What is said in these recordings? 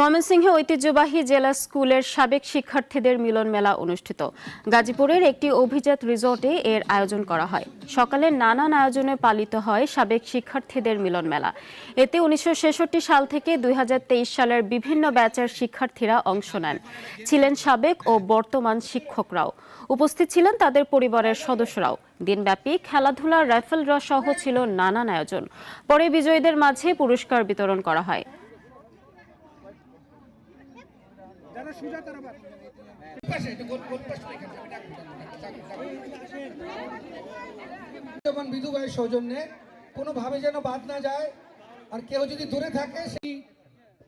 ময়মনসিংহে ঐতিহ্যবাহী জেলা স্কুলের সাবেক শিক্ষার্থীদের মিলন মেলা অনুষ্ঠিত। গাজীপুরের একটি অভিজাত রিসোর্টে এর আয়োজন করা হয়। সকালে নানান আয়োজনে পালিত হয় সাবেক শিক্ষার্থীদের মিলন মেলা। এতে উনিশশো ছেষট্টি সাল থেকে দুই হাজার তেইশ সালের বিভিন্ন ব্যাচের শিক্ষার্থীরা অংশ নেন। ছিলেন সাবেক ও বর্তমান শিক্ষকরাও। উপস্থিত ছিলেন তাদের পরিবারের সদস্যরাও। দিনব্যাপী খেলাধুলা রাইফেল ড্র সহ ছিল নানান আয়োজন। পরে বিজয়ীদের মাঝে পুরস্কার বিতরণ করা হয়। যারা সোজা, তারা বাদ। যেমন বিধু ভাইয়ের সৌজন্যে কোনোভাবে যেন বাদ না যায়, আর কেউ যদি দূরে থাকে, সেই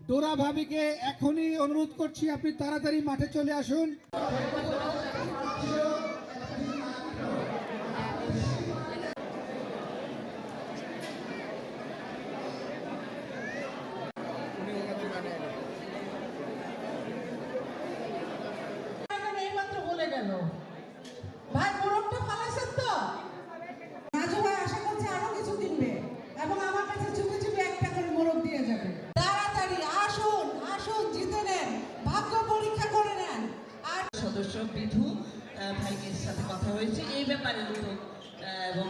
ডোরা ভাবিকে এখনই অনুরোধ করছি, আপনি তাড়াতাড়ি মাঠে চলে আসুন। গেল ভাই মোরগটা ফালাইছেন তো? রাজু ভাই আশা করছে আরও কিছু কিনবে এবং আমার কাছে চুপি চুপি একটা করে মোরগ দিয়ে যাবে। তাড়াতাড়ি আসুন আসুন, জিতে নেন, ভাগ্য পরীক্ষা করে নেন। আর সদস্য বিধু ভাইকে সাথে কথা হয়েছে। এই ব্যাপারে এবং